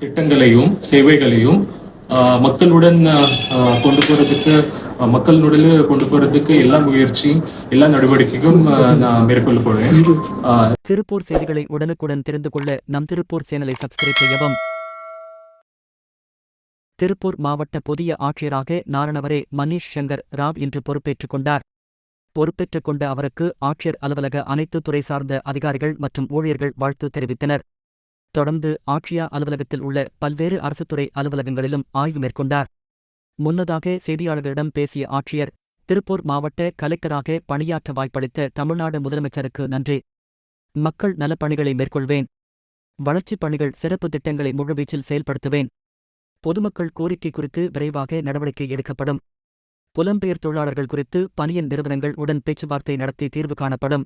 திட்டங்களையும் சேவைகளையும் மக்களுடன் கொண்டு போறதுக்கு ஆஹ், மக்களுடன் கொண்டு போறதுக்கு எல்லா முயற்சி எல்லா நடவடிக்கையும் நான் மேற்கொள்ள போறேன். திருப்பூர் செய்திகளை உடனுக்குடன் தெரிந்து கொள்ள நம் திருப்பூர் சேனலை சப்ஸ்கிரைப் செய்யவும். திருப்பூர் மாவட்ட புதிய ஆட்சியராக நாரணவரே மணீஷ் சங்கர் ராவ் இன்று பொறுப்பேற்றுக் கொண்டார். பொறுப்பேற்றுக் கொண்ட அவருக்கு ஆட்சியர் அலுவலக அனைத்து துறை சார்ந்த அதிகாரிகள் மற்றும் ஊழியர்கள் வாழ்த்து தெரிவித்தனர். தொடர்ந்து ஆட்சியா அலுவலகத்தில் உள்ள பல்வேறு அரசுத்துறை அலுவலகங்களிலும் ஆய்வு மேற்கொண்டார். முன்னதாக செய்தியாளர்களிடம் பேசிய ஆட்சியர் திருப்பூர் மாவட்ட கலெக்டராக பணியாற்ற வாய்ப்பளித்த தமிழ்நாடு முதலமைச்சருக்கு நன்றி. மக்கள் நலப்பணிகளை மேற்கொள்வேன். வளர்ச்சிப் பணிகள் சிறப்பு திட்டங்களை முழுவீச்சில் செயல்படுத்துவேன். பொதுமக்கள் கோரிக்கை குறித்து விரைவாக நடவடிக்கை எடுக்கப்படும். புலம்பெயர் தொழிலாளர்கள் குறித்து பணியின் நிறுவனங்கள் உடன் பேச்சுவார்த்தை நடத்தி தீர்வு காணப்படும்.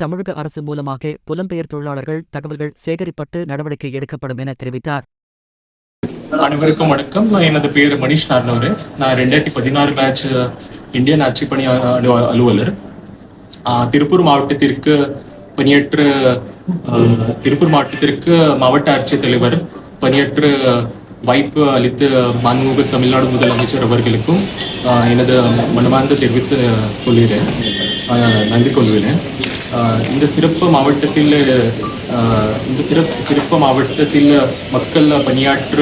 தமிழக அரசு மூலமாக புலம்பெயர் தொழிலாளர்கள் தகவல்கள் சேகரிப்பட்டு நடவடிக்கை எடுக்கப்படும் என தெரிவித்தார். அனைவருக்கும் வணக்கம். எனது பேர் மணிஷ் நார்னவர் நான் ரெண்டாயிரத்தி பதினாறு பேட்ச் இந்தியன் ஆட்சி பணி அலுவலர். திருப்பூர் மாவட்டத்திற்கு பணியற்று திருப்பூர் மாவட்டத்திற்கு மாவட்ட ஆட்சித் தலைவர் வாய்ப்பு அளித்த மாண்புமிகு தமிழ்நாடு முதலமைச்சர் அவர்களுக்கும் எனது மனமார்ந்த தெரிவித்து கொள்கிறேன். ஆஹ், நன்றி கொள்கிறேன். இந்த சிறப்பு மாவட்டத்தில் ஆஹ், இந்த சிறப்பு சிறப்பு மாவட்டத்தில் மக்கள் பணியாற்ற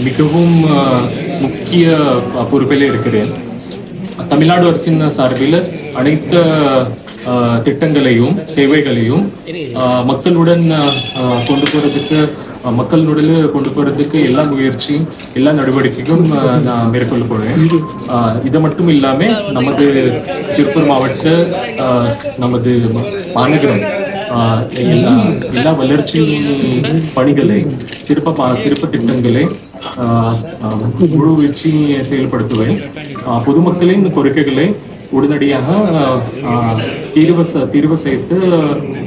மிகவும் முக்கிய பொறுப்பில் இருக்கிறேன். தமிழ்நாடு அரசின் சார்பில் அனைத்து திட்டங்களையும் சேவைகளையும் மக்களுடன் கொண்டு போகிறதுக்கு மக்கள் மக்களுடன் கொண்டு போறதுக்கு எல்லா முயற்சி எல்லா நடவடிக்கைக்கும் நான் மேற்கொள்ள போறேன். இது மட்டும் இல்லாம நமது திருப்பூர் மாவட்ட நமது மாநகரம் எல்லா எல்லா வளர்ச்சி பணிகளை சிறப்ப சிறப்பு திட்டங்களை முழு வீழ்ச்சி செயல்படுத்துவேன். பொதுமக்களின் கோரிக்கைகளை உடனடியாக தீர்வு தீர்வு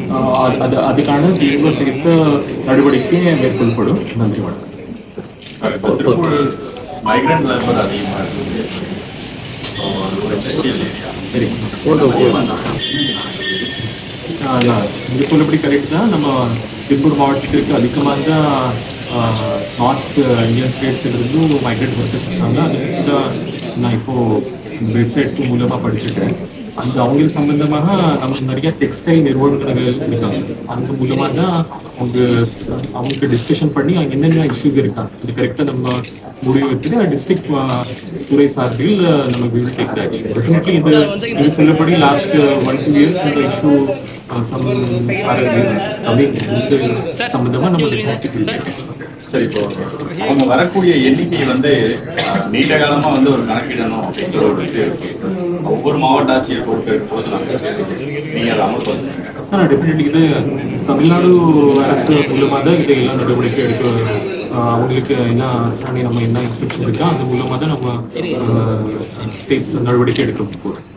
ஆஹ், அது- அது அதுக்கான தீர்வு செய்த நடவடிக்கை மேற்கொள்ளப்படும் நன்றி வணக்கம். மைக்ரண்ட் லேபர் அதிகமாக இருக்குது. இது சொல்லப்படி கரெக்ட் தான். நம்ம திருப்பூர் மாவட்டத்திற்கு அதிகமாக தான் நார்த் இந்தியன் ஸ்டேட்ஸ் இருந்து மைக்ரேட் ஒர்க்கர்ஸ் இருக்காங்க. அது பற்றி தான் நான் இப்போ வெப்சைட் மூலமாக படிச்சுட்டேன். அந்த அவங்க சம்பந்தமாக நமக்கு நிறைய டெக்ஸ்டைல் நிறுவனங்கள் இருக்காங்க. அந்த மூலமாக தான் அவங்க அவங்களுக்கு டிஸ்கஷன் பண்ணி அங்க என்னென்ன இஷ்யூஸ் இருக்கா? அது கரெக்டாக நம்ம முடிவு எடுத்துட்டு டிஸ்ட்ரிக்ட் துறை சார்பில் நம்ம வில் டேக் டெஃபினெட்லி இது இது சொல்லப்படி லாஸ்ட் ஒன் டூ இயர்ஸ் இந்த இஷ்யூ சம்பந்தமா நம்ம definitely சரி இப்போ அவங்க வரக்கூடிய எண்ணிக்கை வந்து நீண்ட காலமா வந்து ஒரு கணக்கிடணும் அப்படிங்கிற ஒரு இது இருக்கு ஒவ்வொரு மாவட்ட ஆட்சியை பொறுப்பேற்கும் போது நீங்க அதை அமல்படுத்துங்க ஆனால் டெஃபினெட்லி இது தமிழ்நாடு அரசு மூலமாக தான் இதை எல்லாம் நடவடிக்கை எடுக்க அவங்களுக்கு என்ன அரசாணை நம்ம என்ன இன்ஸ்ட்ரக்ஷன் இருக்கோ அது மூலமாக தான் நம்ம ஸ்டேட்ஸ் நடவடிக்கை எடுக்க போகிறோம்